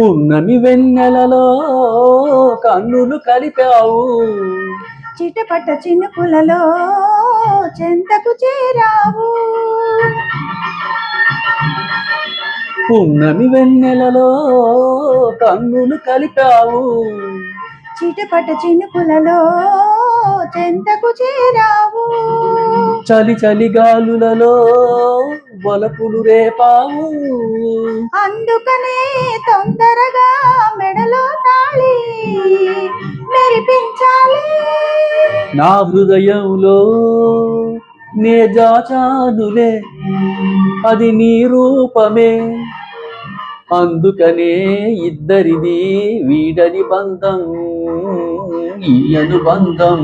పున్నమి వెన్నెలలో కన్నులు కలిపావు. చిటపట చినుకులలో చెంతకు చేరావు. పున్నమి వెన్నెలలో కన్నులు కలిపావు. చిటపట చినుకులలో చెంతకు చేరావు. చలి చలి గాలులలో వలపులు రేపావు. అందుకనే తొందరగా మెడలో తాళి మెరిపించాలి. నా హృదయంలో నే జాచానులే అది నీ రూపమే. అందుకనే ఇద్దరిది వీడని బంధం ఈ అనుబంధం.